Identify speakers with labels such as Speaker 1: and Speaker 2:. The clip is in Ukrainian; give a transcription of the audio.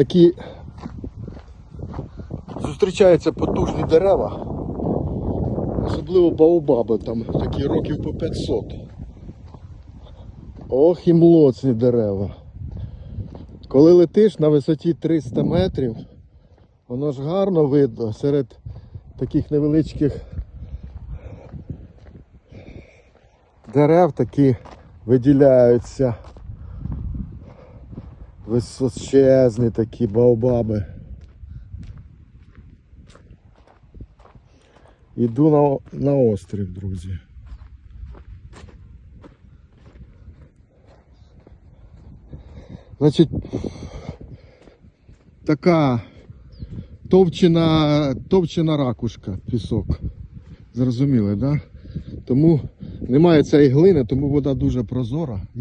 Speaker 1: такі зустрічаються потужні дерева, особливо баобаби, там такі років по 500. Ох і млоцні дерева. Коли летиш на висоті 300 метрів, воно ж гарно видно серед таких невеличких дерев такі виділяються. Височезні такі баобаби. Іду на, на острів, друзі. Значить, така товчена, товчена ракушка, пісок. Зрозуміли, так? Да? Тому немає цієї глини, тому вода дуже прозора.